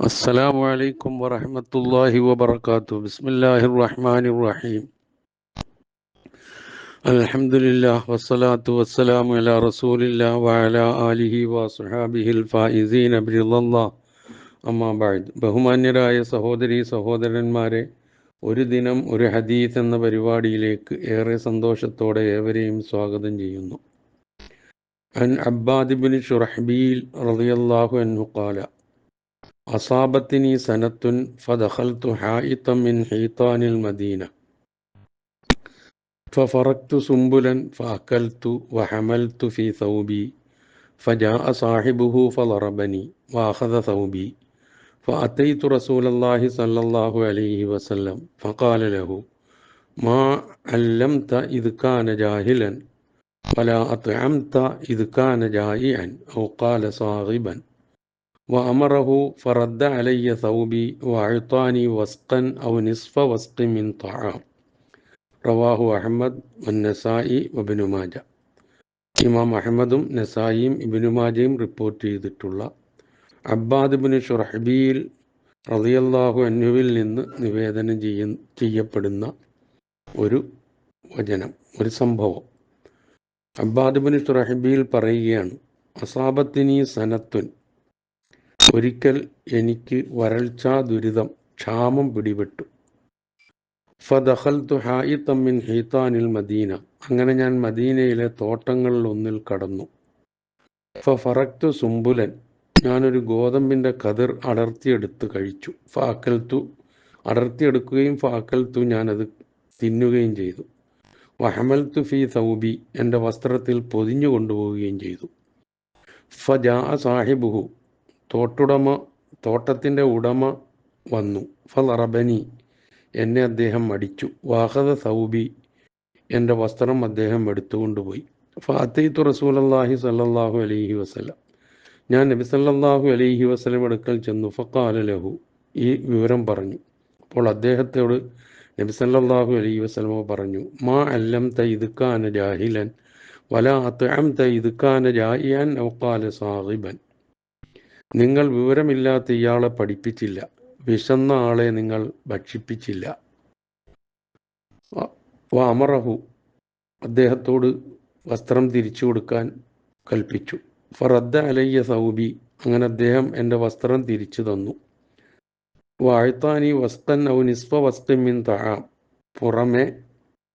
അസ്സലാമു അലൈക്കും വറഹമത്തല്ലാഹി വബർക്കാത്തു ബിസ്മില്ലാഹിർ റഹ്മാനിർ റഹീം. അൽഹംദുലില്ലാഹ് വസ്സലാത്തു വസ്സലാമു അലാ റസൂലില്ലാ വഅലാ ആലിഹി വസ്ഹാബിഹിൽ ഫായിസീന ബിറിദല്ലാഹ്. അമ്മാ ബഅദ്. ബഹുമാന്യരായ സഹോദരീ സഹോദരന്മാരെ ഒരു ദിനം ഒരു ഹദീസ് എന്ന പരിപാടിയിലേക്ക് ഏറെ സന്തോഷത്തോടെ ഏവരെയും സ്വാഗതം ചെയ്യുന്നു. അൻ അബ്ബാദിബിൻ ഷുറഹ്ബീൽ റളിയല്ലാഹു അൻഹു ഖാല. أصابتني سنة فدخلت حائطا من حيطان المدينة. ففركت سنبلا فأكلت وحملت في ثوبي. فجاء صاحبه فضربني وأخذ ثوبي. فأتيت رسول الله صلى الله عليه وسلم فقال له ما علمت إذ كان جاهلا؟ ولا أطعمت إذ كان جائعا أو قال صاغبا. വഅമറഹു ഫറദ്ദ അലയ്യ സൗബി വഅഴ്ത്താനി വസ്ഖൻ ഔ നിസ്ഫ വസ്ഖി മിൻ തആം റവാഹു അഹമ്മദ് വന്നസായി വബിനുമാജ ഇമാം അഹമ്മദും നസായിയും ഇബിനുമാജയും റിപ്പോർട്ട് ചെയ്തിട്ടുള്ള അബ്ബാദ് ബിൻ ഷുറഹബീൽ റതിയല്ലാഹു അന്നുവിൽ നിന്ന് നിവേദനം ചെയ്യ ചെയ്യപ്പെടുന്ന ഒരു വചനം ഒരു സംഭവം. അബ്ബാദ് ബിൻ ഷുറഹബീൽ പറയുകയാണ് അസാബത്തിനി സനത്തുൻ ഒരിക്കൽ എനിക്ക് വരൾച്ചാ ദുരിതം ക്ഷാമം പിടിപെട്ടു. മിൻ ഹീത്താനിൽ മദീന. അങ്ങനെ ഞാൻ മദീനയിലെ തോട്ടങ്ങളിൽ ഒന്നിൽ കടന്നു. ഫറക്തു സുംബുലൻ. ഞാനൊരു ഗോതമ്പിന്റെ കതിർ അടർത്തിയെടുത്ത് കഴിച്ചു. ഫാക്കൽത്തു അടർത്തിയെടുക്കുകയും ഫാക്കൽത്തു ഞാനത് തിന്നുകയും ചെയ്തു. വഹമൽത്തു ഫി സൗബി. എന്റെ വസ്ത്രത്തിൽ പൊതിഞ്ഞു കൊണ്ടുപോവുകയും ചെയ്തു. ഫജാ സാഹിബുഹു. തോട്ടുടമ തോട്ടത്തിന്റെ ഉടമ വന്നു. ഫറബനി എന്നെ അദ്ദേഹം അടിച്ചു വാഹദ സൗബി എന്റെ വസ്ത്രം അദ്ദേഹം എടുത്തുകൊണ്ടുപോയി. ഫാത്തീത്തു റസൂലല്ലാഹി സല്ലാഹു അലൈഹി വസ്ലം ഞാൻ നബി സല്ലാഹു അലൈഹി വസ്ലം അടുക്കൽ ചെന്നു. ഫക്കാല ലഹു. ഈ വിവരം പറഞ്ഞു. അപ്പോൾ അദ്ദേഹത്തോട് നബി സല്ലാഹു അലൈഹി വസ്ലമ പറഞ്ഞു മാ അല്ലം തൈദ്ക്കാന ജാഹിലൻ വല അത്തം തൈദ്ക്കാന ജായിയാൻ ഔക്കാല സാഹിബൻ. നിങ്ങൾ വിവരമില്ലാത്ത ഇയാളെ പഠിപ്പിച്ചില്ല. വിശന്ന ആളെ നിങ്ങൾ ഭക്ഷിപ്പിച്ചില്ല. അമറഹു അദ്ദേഹത്തോട് വസ്ത്രം തിരിച്ചു കൊടുക്കാൻ കൽപ്പിച്ചു. ഫറദ്ദ അലയ്യ സൗബി. അങ്ങനെ അദ്ദേഹം എന്റെ വസ്ത്രം തിരിച്ചു തന്നു. വാഴ്ത്താനി വസ്തൻ ഔ നിസ്വ വസ്തു മിൻ തഴാം പുറമെ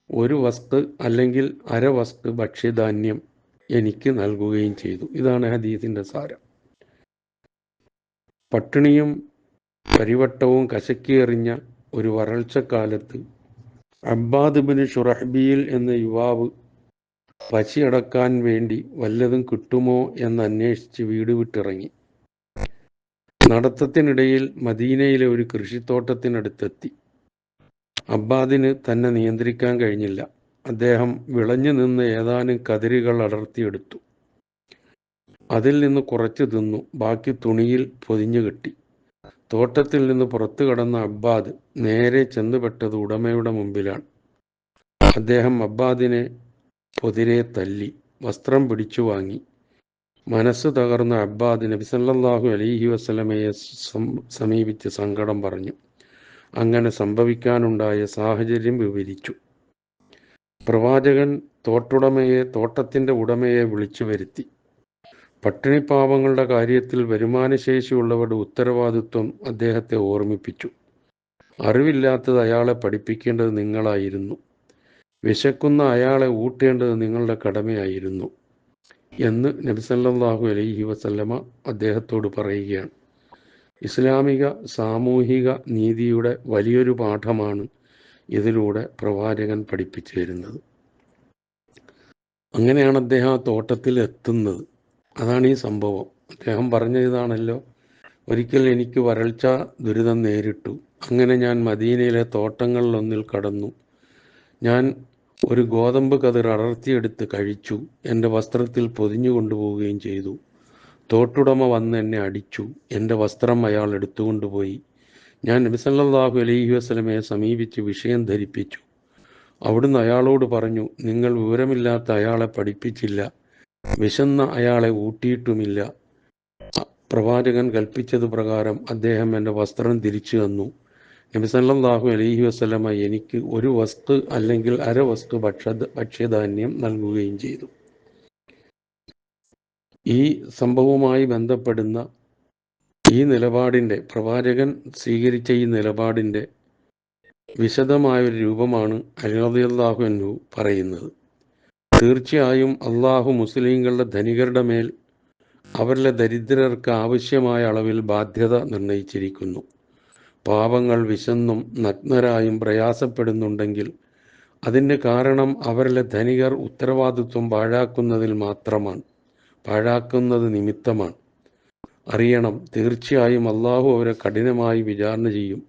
ഒരു വസ്തു അല്ലെങ്കിൽ അര വസ്തു ഭക്ഷ്യധാന്യം എനിക്ക് നൽകുകയും ചെയ്തു. ഇതാണ് ഹദീസിന്റെ സാരം. പട്ടിണിയും പരിവട്ടവും കശക്കിയെറിഞ്ഞ ഒരു വരൾച്ചക്കാലത്ത് അബ്ബാദ് ബിൻ ഷുറഹ്ബിയിൽ എന്ന യുവാവ് പശിയടക്കാൻ വേണ്ടി വല്ലതും കിട്ടുമോ എന്ന് അന്വേഷിച്ച് വീട് വിട്ടിറങ്ങി. നടത്തത്തിനിടയിൽ മദീനയിലെ ഒരു കൃഷിത്തോട്ടത്തിനടുത്തെത്തി. അബ്ബാദിന് തന്നെ നിയന്ത്രിക്കാൻ കഴിഞ്ഞില്ല. അദ്ദേഹം വിളഞ്ഞു നിന്ന് ഏതാനും കതിരുകൾ അടർത്തിയെടുത്തു. അതിൽ നിന്ന് കുറച്ച് തിന്നു. ബാക്കി തുണിയിൽ പൊതിഞ്ഞു കെട്ടി. തോട്ടത്തിൽ നിന്ന് പുറത്തു കടന്ന അബ്ബാദ് നേരെ ചെന്നുപെട്ടത് ഉടമയുടെ മുമ്പിലാണ്. അദ്ദേഹം അബ്ബാദിനെ പൊതിരെ തല്ലി വസ്ത്രം പിടിച്ചു വാങ്ങി. മനസ്സ് തകർന്ന അബ്ബാദ് നബിസല്ലാഹു അലൈഹി വസ്ലമയെ സമീപിച്ച് സങ്കടം പറഞ്ഞു. അങ്ങനെ സംഭവിക്കാനുണ്ടായ സാഹചര്യം വിവരിച്ചു. പ്രവാചകൻ തോട്ടുടമയെ തോട്ടത്തിന്റെ ഉടമയെ വിളിച്ചു വരുത്തി. പട്ടിണിപ്പാവങ്ങളുടെ കാര്യത്തിൽ വരുമാനശേഷിയുള്ളവരുടെ ഉത്തരവാദിത്വം അദ്ദേഹത്തെ ഓർമ്മിപ്പിച്ചു. അറിവില്ലാത്തത് അയാളെ പഠിപ്പിക്കേണ്ടത് നിങ്ങളായിരുന്നു. വിശക്കുന്ന അയാളെ ഊട്ടേണ്ടത് നിങ്ങളുടെ കടമയായിരുന്നു എന്ന് നബിസല്ലാഹു അലൈഹി വസല്ലമ അദ്ദേഹത്തോട് പറയുകയാണ്. ഇസ്ലാമിക സാമൂഹിക നീതിയുടെ വലിയൊരു പാഠമാണ് ഇതിലൂടെ പ്രവാചകൻ പഠിപ്പിച്ചു തരുന്നത് അങ്ങനെയാണ് അദ്ദേഹം ആ തോട്ടത്തിൽ എത്തുന്നത്. അതാണ് ഈ സംഭവം. അദ്ദേഹം പറഞ്ഞ ഇതാണല്ലോ ഒരിക്കൽ എനിക്ക് വരൾച്ച ദുരിതം നേരിട്ടു. അങ്ങനെ ഞാൻ മദീനയിലെ തോട്ടങ്ങളിലൊന്നിൽ കടന്നു. ഞാൻ ഒരു ഗോതമ്പ് കതിർ അടർത്തിയെടുത്ത് കഴിച്ചു. എന്റെ വസ്ത്രത്തിൽ പൊതിഞ്ഞു കൊണ്ടുപോവുകയും ചെയ്തു. തോട്ടുടമ വന്ന് എന്നെ അടിച്ചു. എന്റെ വസ്ത്രം അയാൾ എടുത്തുകൊണ്ടുപോയി. ഞാൻ നബിസല്ലാഹു അലൈഹി വസ്ലമയെ സമീപിച്ച് വിഷയം ധരിപ്പിച്ചു. അവിടുന്ന് അയാളോട് പറഞ്ഞു നിങ്ങൾ വിവരമില്ലാത്ത അയാളെ പഠിപ്പിച്ചില്ല. വിശന്ന അയാളെ ഊട്ടിയിട്ടുമില്ല. പ്രവാചകൻ കൽപ്പിച്ചത് പ്രകാരം അദ്ദേഹം എന്റെ വസ്ത്രം തിരിച്ചു തന്നു. നബിസല്ലാഹു അലഹി വസ്ലമ എനിക്ക് ഒരു വസ്തു അല്ലെങ്കിൽ അര വസ്തു ഭക്ഷ ഭക്ഷ്യധാന്യം നൽകുകയും ചെയ്തു. ഈ സംഭവവുമായി ബന്ധപ്പെടുന്ന ഈ നിലപാടിന്റെ പ്രവാചകൻ സ്വീകരിച്ച ഈ നിലപാടിന്റെ വിശദമായൊരു രൂപമാണ് അലിറദിയല്ലാഹു അൻഹു പറയുന്നത്. തീർച്ചയായും അള്ളാഹു മുസ്ലിങ്ങളുടെ ധനികരുടെ മേൽ അവരിലെ ദരിദ്രർക്ക് ആവശ്യമായ അളവിൽ ബാധ്യത നിർണയിച്ചിരിക്കുന്നു. പാപങ്ങൾ വിശന്നും നഗ്നരായും പ്രയാസപ്പെടുന്നുണ്ടെങ്കിൽ അതിന് കാരണം അവരിലെ ധനികർ ഉത്തരവാദിത്വം പാഴാക്കുന്നതിൽ മാത്രമാണ് പാഴാക്കുന്നത് നിമിത്തമാണ്. അറിയണം തീർച്ചയായും അള്ളാഹു അവരെ കഠിനമായി വിചാരണ ചെയ്യും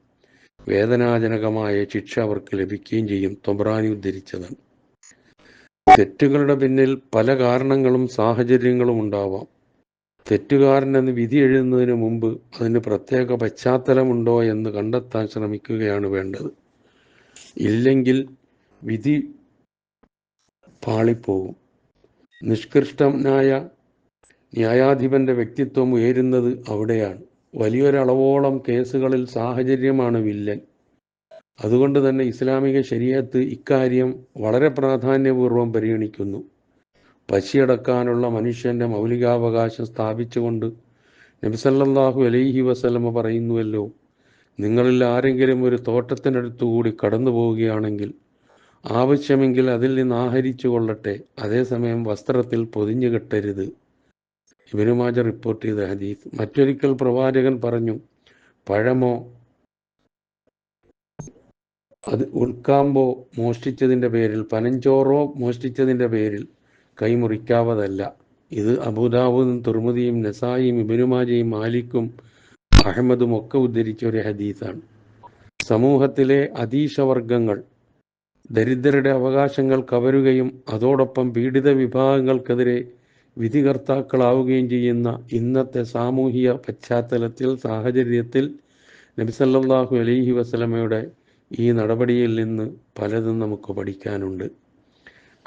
വേദനാജനകമായ ശിക്ഷ അവർക്ക് ലഭിക്കുകയും ചെയ്യും തൊബ്രാനി ഉദ്ധരിച്ചതാണ്. തെറ്റുകളുടെ പിന്നിൽ പല കാരണങ്ങളും സാഹചര്യങ്ങളും ഉണ്ടാവാം. തെറ്റുകാരനെന്ന് വിധി എഴുതുന്നതിന് മുമ്പ് അതിന് പ്രത്യേക പശ്ചാത്തലമുണ്ടോ എന്ന് കണ്ടെത്താൻ ശ്രമിക്കുകയാണ് വേണ്ടത്. ഇല്ലെങ്കിൽ വിധി പാളിപ്പോകും. നിഷ്കൃഷ്ടനായ ന്യായാധിപന്റെ വ്യക്തിത്വം ഉയരുന്നത് അവിടെയാണ്. വലിയൊരളവോളം കേസുകളിൽ സാഹചര്യമാണ് വില്ലൻ. അതുകൊണ്ട് തന്നെ ഇസ്ലാമിക ശരീരത്ത് ഇക്കാര്യം വളരെ പ്രാധാന്യപൂർവം പരിഗണിക്കുന്നു. പശിയടക്കാനുള്ള മനുഷ്യന്റെ മൗലികാവകാശം സ്ഥാപിച്ചുകൊണ്ട് നബിസല്ലാഹു അലൈഹി വസലമ പറയുന്നുവല്ലോ നിങ്ങളിൽ ആരെങ്കിലും ഒരു തോട്ടത്തിനടുത്തുകൂടി കടന്നു പോവുകയാണെങ്കിൽ ആവശ്യമെങ്കിൽ അതിൽ നിന്ന് ആഹരിച്ചു കൊള്ളട്ടെ അതേസമയം വസ്ത്രത്തിൽ പൊതിഞ്ഞു കെട്ടരുത്. ഇബിനുമാജ റിപ്പോർട്ട് ചെയ്ത ഹദീസ് മറ്റൊരിക്കൽ പ്രവാചകൻ പറഞ്ഞു പഴമോ അത് ഉൾക്കാമ്പോ മോഷ്ടിച്ചതിന്റെ പേരിൽ പനഞ്ചോറോ മോഷ്ടിച്ചതിന്റെ പേരിൽ കൈമുറിക്കാവതല്ല. ഇത് അബുദാബുദും തുർമുദിയും നസായിയും ഇബനുമാജയും മാലിക്കും അഹമ്മദും ഒക്കെ ഉദ്ധരിച്ച ഒരു ഹദീസാണ്. സമൂഹത്തിലെ അതീശവർഗങ്ങൾ ദരിദ്രരുടെ അവകാശങ്ങൾ കവരുകയും അതോടൊപ്പം പീഡിത വിഭാഗങ്ങൾക്കെതിരെ വിധികർത്താക്കളാവുകയും ചെയ്യുന്ന ഇന്നത്തെ സാമൂഹിക പശ്ചാത്തലത്തിൽ സാഹചര്യത്തിൽ നബിസല്ലാഹു അലൈഹി വസലമയുടെ ഈ നടപടിയിൽ നിന്ന് പലതും നമുക്ക് പഠിക്കാനുണ്ട്.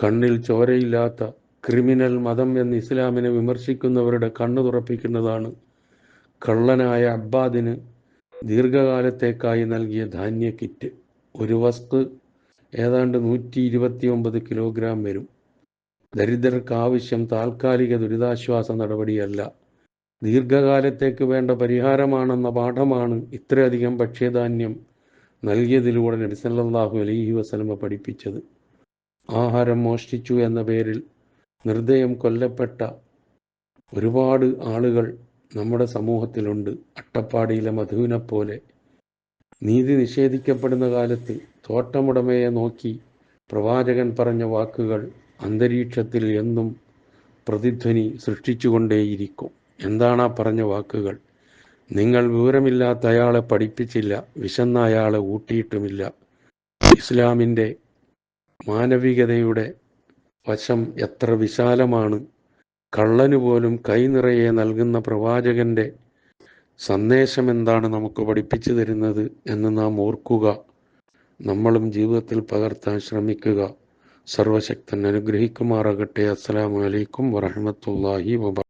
കണ്ണിൽ ചോരയില്ലാത്ത ക്രിമിനൽ മതം എന്ന് ഇസ്ലാമിനെ വിമർശിക്കുന്നവരുടെ കണ്ണു തുറപ്പിക്കുന്നതാണ് കള്ളനായ അബ്ബാദിന് ദീർഘകാലത്തേക്കായി നൽകിയ ധാന്യ കിറ്റ്. ഒരു വസ്തു ഏതാണ്ട് നൂറ്റി ഇരുപത്തി ഒമ്പത് കിലോഗ്രാം വരും. ദരിദ്രർക്ക് ആവശ്യം താൽക്കാലിക ദുരിതാശ്വാസ നടപടിയല്ല. ദീർഘകാലത്തേക്ക് വേണ്ട പരിഹാരമാണെന്ന പാഠമാണ് ഇത്രയധികം ഭക്ഷ്യധാന്യം നൽകിയതിലൂടെ നബിസല്ലാഹു അലൈഹി വസലമ പഠിപ്പിച്ചത്. ആഹാരം മോഷ്ടിച്ചു എന്ന പേരിൽ നിർദ്ദയം കൊല്ലപ്പെട്ട ഒരുപാട് ആളുകൾ നമ്മുടെ സമൂഹത്തിലുണ്ട്. അട്ടപ്പാടിയിലെ മധുവിനെ പോലെ നീതി നിഷേധിക്കപ്പെടുന്ന കാലത്ത് തോട്ടമുടമയെ നോക്കി പ്രവാചകൻ പറഞ്ഞ വാക്കുകൾ അന്തരീക്ഷത്തിൽ എന്നും പ്രതിധ്വനി സൃഷ്ടിച്ചുകൊണ്ടേയിരിക്കും. എന്താണ് ആ പറഞ്ഞ വാക്കുകൾ? നിങ്ങൾ വിവരമില്ലാത്ത അയാളെ പഠിപ്പിച്ചില്ല വിശന്ന അയാളെ ഊട്ടിയിട്ടുമില്ല. ഇസ്ലാമിന്റെ മാനവികതയുടെ വശം എത്ര വിശാലമാണ്. കള്ളന് പോലും കൈനിറയെ നൽകുന്ന പ്രവാചകന്റെ സന്ദേശം എന്താണ് നമുക്ക് പഠിപ്പിച്ചു തരുന്നത് എന്ന് നാം ഓർക്കുക. നമ്മളും ജീവിതത്തിൽ പകർത്താൻ ശ്രമിക്കുക. സർവശക്തൻ അനുഗ്രഹിക്കുമാറാകട്ടെ. അസ്സലാമു അലൈക്കും വറഹമത്തല്ലാഹി വബ